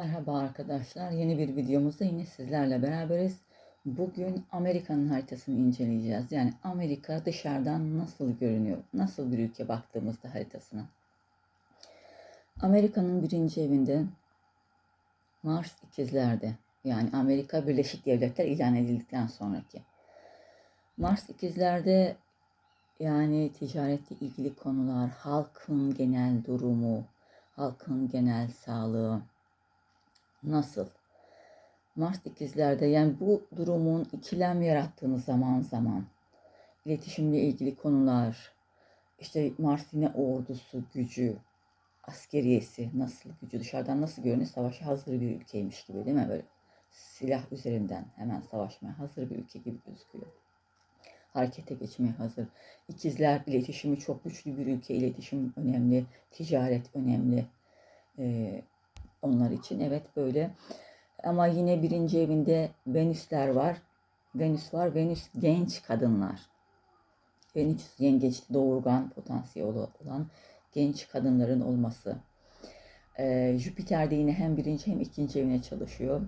Merhaba arkadaşlar. Yeni bir videomuzda yine sizlerle beraberiz. Bugün Amerika'nın haritasını inceleyeceğiz. Yani Amerika dışarıdan nasıl görünüyor? Nasıl bir ülke baktığımızda haritasına. Amerika'nın birinci evinde Mars ikizlerde. Yani Amerika Birleşik Devletler ilan edildikten sonraki. Mars ikizlerde yani ticaretle ilgili konular, halkın genel durumu, halkın genel sağlığı, nasıl? Mars ikizlerde yani bu durumun ikilem yarattığını zaman zaman iletişimle ilgili konular işte Mars yine ordusu, gücü, askeriyesi nasıl gücü dışarıdan nasıl görünüyor? Savaşa hazır bir ülkeymiş gibi değil mi böyle? Silah üzerinden hemen savaşmaya hazır bir ülke gibi gözüküyor. Harekete geçmeye hazır. İkizler iletişimi çok güçlü bir ülke. İletişim önemli, ticaret önemli. Ee, onlar için. Evet böyle. Ama yine birinci evinde Venüsler var. Venüs var. Venüs genç kadınlar. Venüs yengeç doğurgan potansiyeli olan genç kadınların olması. Ee, Jüpiter de yine hem birinci hem ikinci evine çalışıyor.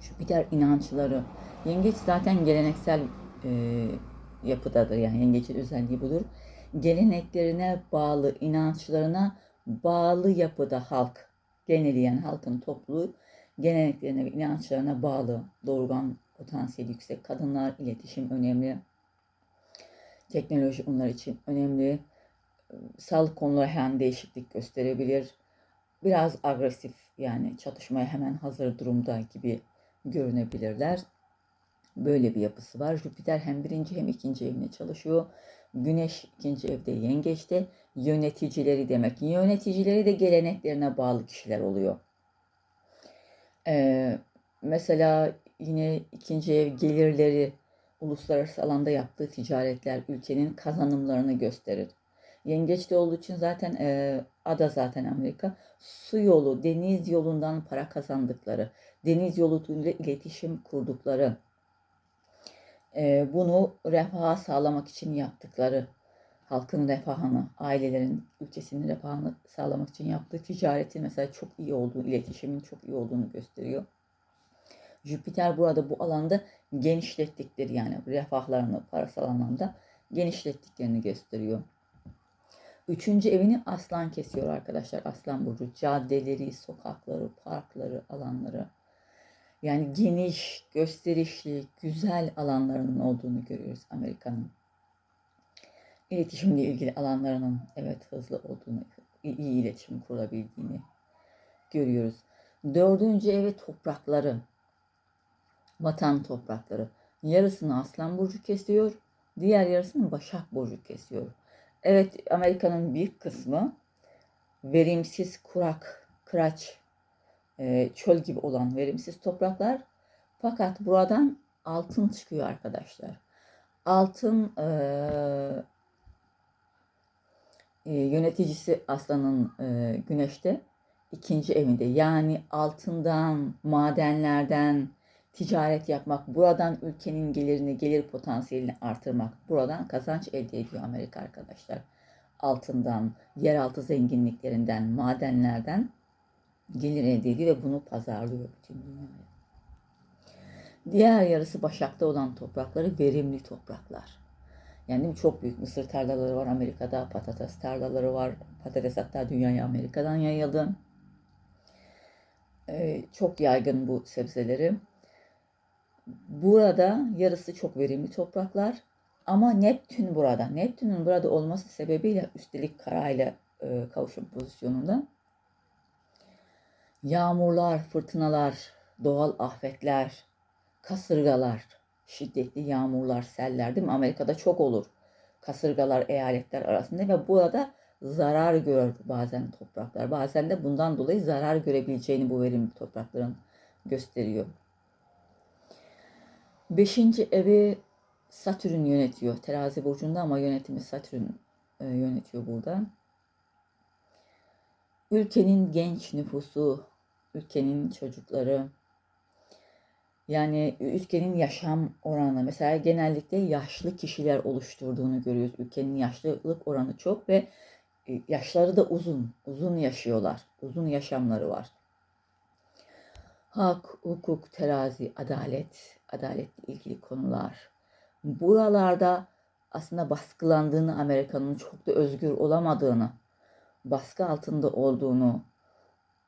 Jüpiter inançları. Yengeç zaten geleneksel e, yapıdadır. Yani yengeçin özelliği budur. Geleneklerine bağlı, inançlarına bağlı yapıda halk geneli halkın topluluğu geleneklerine ve inançlarına bağlı doğurgan potansiyeli yüksek kadınlar, iletişim önemli. Teknoloji onlar için önemli. Sağlık konuları hemen değişiklik gösterebilir. Biraz agresif yani çatışmaya hemen hazır durumda gibi görünebilirler. Böyle bir yapısı var. Jüpiter hem birinci hem ikinci evine çalışıyor. Güneş ikinci evde yengeçte yöneticileri demek. Yöneticileri de geleneklerine bağlı kişiler oluyor. Ee, mesela yine ikinci ev gelirleri uluslararası alanda yaptığı ticaretler ülkenin kazanımlarını gösterir. Yengeçte olduğu için zaten e, ada zaten Amerika. Su yolu, deniz yolundan para kazandıkları, deniz yoluyla iletişim kurdukları, bunu refaha sağlamak için yaptıkları, halkın refahını, ailelerin, ülkesinin refahını sağlamak için yaptığı ticaretin mesela çok iyi olduğu, iletişimin çok iyi olduğunu gösteriyor. Jüpiter burada bu alanda genişlettikleri yani refahlarını parasal anlamda genişlettiklerini gösteriyor. Üçüncü evini aslan kesiyor arkadaşlar. Aslan burcu caddeleri, sokakları, parkları, alanları yani geniş, gösterişli, güzel alanlarının olduğunu görüyoruz Amerika'nın. İletişimle ilgili alanlarının evet hızlı olduğunu, iyi iletişim kurabildiğini görüyoruz. Dördüncü evi toprakları, vatan toprakları. Yarısını Aslan Burcu kesiyor, diğer yarısını Başak Burcu kesiyor. Evet Amerika'nın bir kısmı verimsiz kurak, kıraç çöl gibi olan verimsiz topraklar. Fakat buradan altın çıkıyor arkadaşlar. Altın e, e, yöneticisi aslanın e, güneşte ikinci evinde. Yani altından, madenlerden ticaret yapmak, buradan ülkenin gelirini, gelir potansiyelini artırmak, buradan kazanç elde ediyor Amerika arkadaşlar. Altından, yeraltı zenginliklerinden, madenlerden gelir elde ediyor ve bunu pazarlıyor bütün dünyaya. Diğer yarısı Başak'ta olan toprakları verimli topraklar. Yani çok büyük mısır tarlaları var Amerika'da, patates tarlaları var. Patates hatta dünyaya Amerika'dan yayıldı. Ee, çok yaygın bu sebzeleri. Burada yarısı çok verimli topraklar. Ama Neptün burada. Neptün'ün burada olması sebebiyle üstelik karayla e, kavuşum pozisyonunda Yağmurlar, fırtınalar, doğal afetler, kasırgalar, şiddetli yağmurlar, seller değil mi? Amerika'da çok olur. Kasırgalar eyaletler arasında ve burada zarar görür bazen topraklar. Bazen de bundan dolayı zarar görebileceğini bu verimli toprakların gösteriyor. Beşinci evi Satürn yönetiyor. Terazi burcunda ama yönetimi Satürn e, yönetiyor burada. Ülkenin genç nüfusu, ülkenin çocukları yani ülkenin yaşam oranı mesela genellikle yaşlı kişiler oluşturduğunu görüyoruz. Ülkenin yaşlılık oranı çok ve yaşları da uzun. Uzun yaşıyorlar. Uzun yaşamları var. hak, hukuk, terazi, adalet, adaletle ilgili konular. Buralarda aslında baskılandığını, Amerika'nın çok da özgür olamadığını, baskı altında olduğunu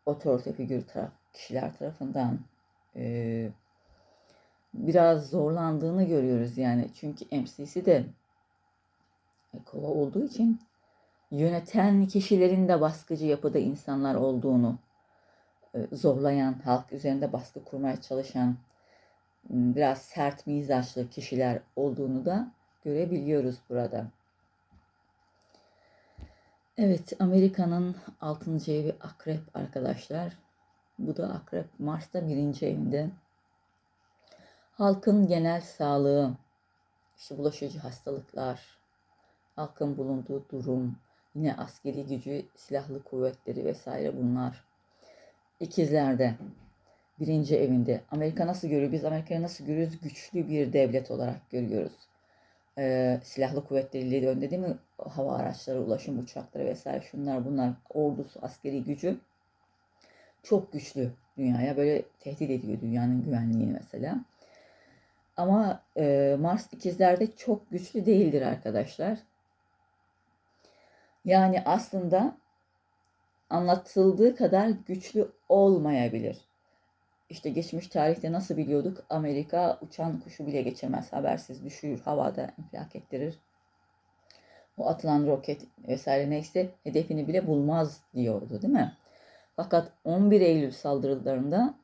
otorite figür taraf, kişiler tarafından e, biraz zorlandığını görüyoruz yani. Çünkü MCC de kova olduğu için yöneten kişilerin de baskıcı yapıda insanlar olduğunu e, zorlayan, halk üzerinde baskı kurmaya çalışan biraz sert mizaçlı kişiler olduğunu da görebiliyoruz burada. Evet, Amerika'nın 6. evi Akrep arkadaşlar. Bu da Akrep Mars'ta birinci evinde. Halkın genel sağlığı, işte bulaşıcı hastalıklar, halkın bulunduğu durum, yine askeri gücü, silahlı kuvvetleri vesaire bunlar. İkizlerde birinci evinde. Amerika nasıl görüyor? Biz Amerika'yı nasıl görüyoruz? Güçlü bir devlet olarak görüyoruz. Ee, silahlı kuvvetleriyle de önde değil mi? Hava araçları, ulaşım uçakları vesaire şunlar bunlar. Ordusu, askeri gücü çok güçlü dünyaya. Böyle tehdit ediyor dünyanın güvenliğini mesela. Ama e, Mars ikizlerde çok güçlü değildir arkadaşlar. Yani aslında anlatıldığı kadar güçlü olmayabilir. İşte geçmiş tarihte nasıl biliyorduk? Amerika uçan kuşu bile geçemez. Habersiz düşürür, havada infilak ettirir. O atılan roket vesaire neyse hedefini bile bulmaz diyordu değil mi? Fakat 11 Eylül saldırılarında